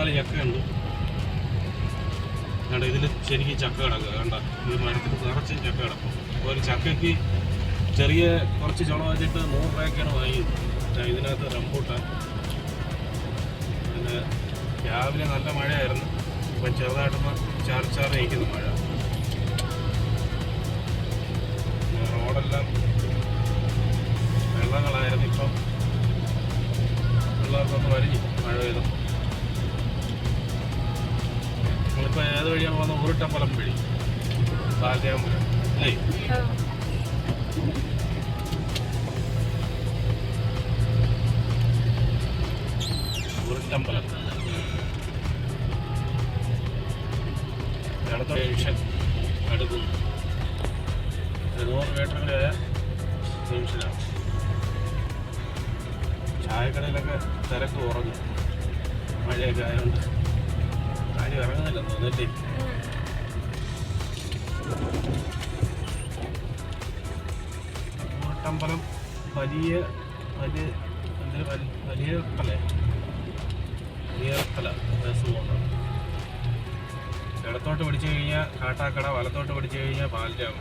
മൂന്നാൽ ചക്കയുണ്ട്. കണ്ട ഇതിൽ ശരിക്കും ചക്ക കിടക്കുക. കണ്ട ഈ മരത്തിൽ നിറച്ച് ചക്ക കിടക്കും. ഒരു ചക്കയ്ക്ക് ചെറിയ കുറച്ച് ചുള വെച്ചിട്ട് നൂറ് രൂപയൊക്കെയാണ് വാങ്ങിയത്. ഇതിനകത്ത് റംബൂട്ടാൻ. പിന്നെ രാവിലെ നല്ല മഴയായിരുന്നു. ഇപ്പം ചെറുതായിട്ടൊന്ന് ചാറി ചാറി നിൽക്കുന്നു മഴ. ഉരുട്ടമ്പലം വഴി. ബാല്യാമ്പലം അല്ലേ? ഉരുട്ടമ്പലം ഇടത്ത ജംഗ്ഷൻ അടുക്കും ഒരു നൂറ് ആയ ജംഗ്ഷനാണ് ചായക്കടയിലൊക്കെ തിരക്ക് കുറഞ്ഞു. മഴയൊക്കെ ആയതുകൊണ്ട് കാര്യം ഇറങ്ങുന്നില്ല തോന്നില്ലേ കോട്ടമ്പലം വലിയ വലിയ വലിയ കല. വലിയ കല. ഇടത്തോട്ട് പിടിച്ചു കഴിഞ്ഞാൽ കാട്ടാക്കട വലത്തോട്ട് പിടിച്ചു കഴിഞ്ഞാൽ പാലറ്റാവും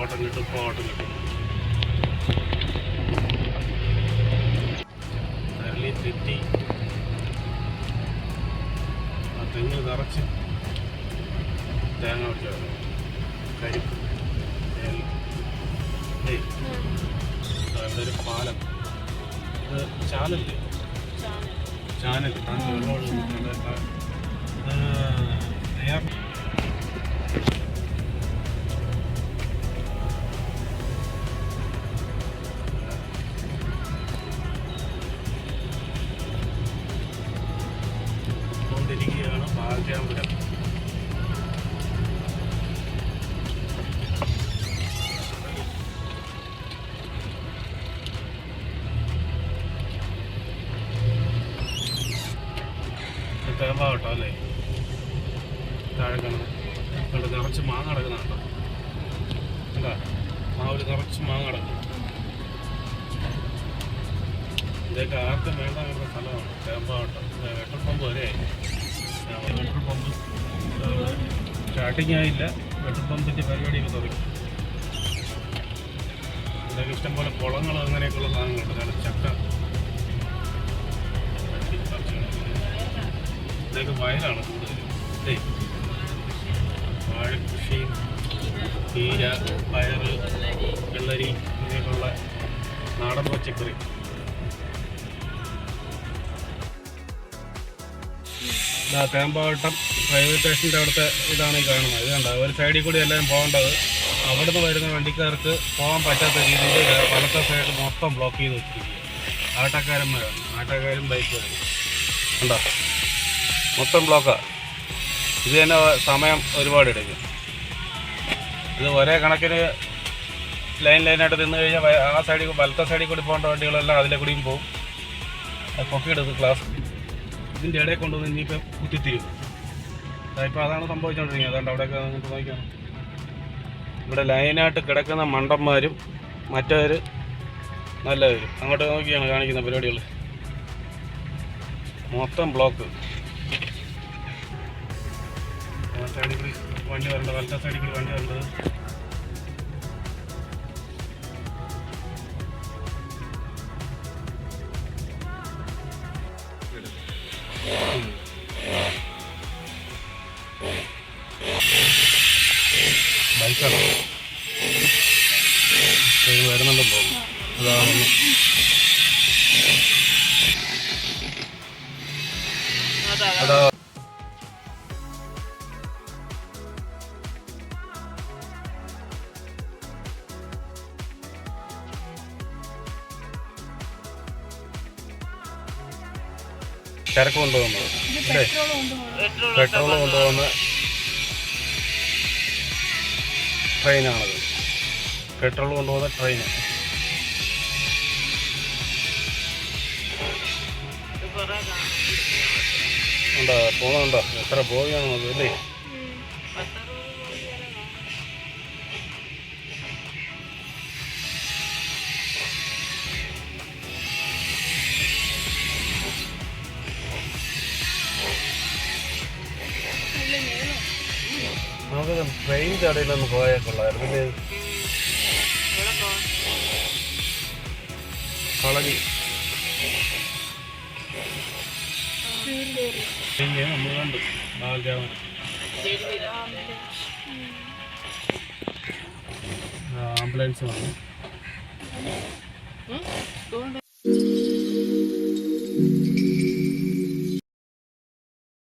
ഓട്ടം കിട്ടും ഇപ്പോൾ ഓട്ടം കിട്ടും. തരളി തെറ്റി. ആ തെങ്ങ് നിറച്ച് തേങ്ങ വെച്ചാണ് കരിപ്പ്. ഒരു പാലം. ഇത് ചാലല്ലേ ചാനൽ. വെള്ളം ഒഴുകുന്നുണ്ട്. ആ, ഭാഗ്യാപുരം തേമ്പാവട്ടോ അല്ലേ താഴെ കാണുന്നത് ഇവിടെ നിറച്ച് മാങ്ങ കിടക്കുന്നുണ്ടോ എന്താ മാവിൽ നിറച്ച് മാങ്ങ കിടക്കുന്നു ഇതൊക്കെ ആർക്കും വേണ്ട സ്ഥലമാണ്. തേമ്പാവട്ടം. പെട്രോൾ പമ്പ് വരെ പെട്രോൾ പമ്പ് സ്റ്റാർട്ടിങ് ആയില്ല പെട്രോൾ പമ്പിന്റെ പരിപാടിയൊക്കെ തുടങ്ങി. ഇതൊക്കെ ഇഷ്ടംപോലെ കുളങ്ങൾ അങ്ങനെയൊക്കെയുള്ള സാധനങ്ങളുണ്ട്. കാരണം ചക്ക. ഇതൊക്കെ വയലാണ് കൂടുതലും. വാഴക്കൃഷി വാഴക്കൃഷിയും ചീര പയറ് വെള്ളരി ഇങ്ങനെയൊക്കെയുള്ള നാടൻ പച്ചക്കറി. തേമ്പാവട്ടം റെയിൽവേ സ്റ്റേഷന്റെ അവിടുത്തെ ഇതാണ് ഈ കാണുന്നത്. ഇത് കണ്ടത് ഒരു സൈഡിൽ കൂടി എല്ലാവരും പോകേണ്ടത്. അവിടുന്ന് വരുന്ന വണ്ടിക്കാർക്ക് പോകാൻ പറ്റാത്ത രീതിയിൽ വലത്തെ സൈഡ് മൊത്തം ബ്ലോക്ക് ചെയ്ത് വെച്ചിരിക്കുക ആട്ടക്കാരന്മാരാണ്. ആട്ടക്കാരും ബൈക്കുകാരും ഉണ്ടോ മൊത്തം ബ്ലോക്കാണ് ഇത് തന്നെ സമയം ഒരുപാട് എടുക്കും. ഇത് ഒരേ കണക്കിന് ലൈൻ ലൈനായിട്ട് നിന്ന് കഴിഞ്ഞാൽ ആ സൈഡിൽ വലത്തെ സൈഡിൽ കൂടി പോകേണ്ട വണ്ടികളെല്ലാം അതിലെ കൂടിയും പോകും. അത് പൊക്കിയെടുത്ത് ക്ലാസ് ഇതിന്റെ ഇടയിൽ കൊണ്ടുവന്ന് ഇനിയിപ്പോൾ കുത്തിത്തിരും. ഇപ്പോൾ അതാണ് സംഭവിച്ചുകൊണ്ടിരിക്കുന്നത് അതുകൊണ്ട് അവിടെയൊക്കെ നിങ്ങൾക്ക് നോക്കിയാണ് ഇവിടെ ലൈനായിട്ട് കിടക്കുന്ന മണ്ടന്മാരും മറ്റവർ നല്ലവരും. അങ്ങോട്ട് നോക്കിയാണ് കാണിക്കുന്ന പരിപാടികൾ മൊത്തം ബ്ലോക്ക് വണ്ടി വരേണ്ടത് വലത്തെ സൈഡിൽ വണ്ടി വരേണ്ടത്. ബൈക്കാണ്? വരുന്നുണ്ടല്ലോ അതാണ് അതാ ചരക്ക് കൊണ്ടുപോകുന്നത് പെട്രോൾ കൊണ്ടുപോകുന്ന. ട്രെയിനാണത്. പെട്രോൾ കൊണ്ടുപോകുന്ന ട്രെയിൻ. ഉണ്ടോ? പോകുന്നുണ്ടോ എത്ര പോവുകയാണ്? നമുക്ക് നമുക്ക് ട്രെയിൻ ചടയിലൊന്ന് പോയാൽ കൊള്ളായിരുന്നു പിന്നെ കളരി. നമ്മൾ കണ്ടു ബാലരാമൻ. ആംബുലൻസ് വന്നു.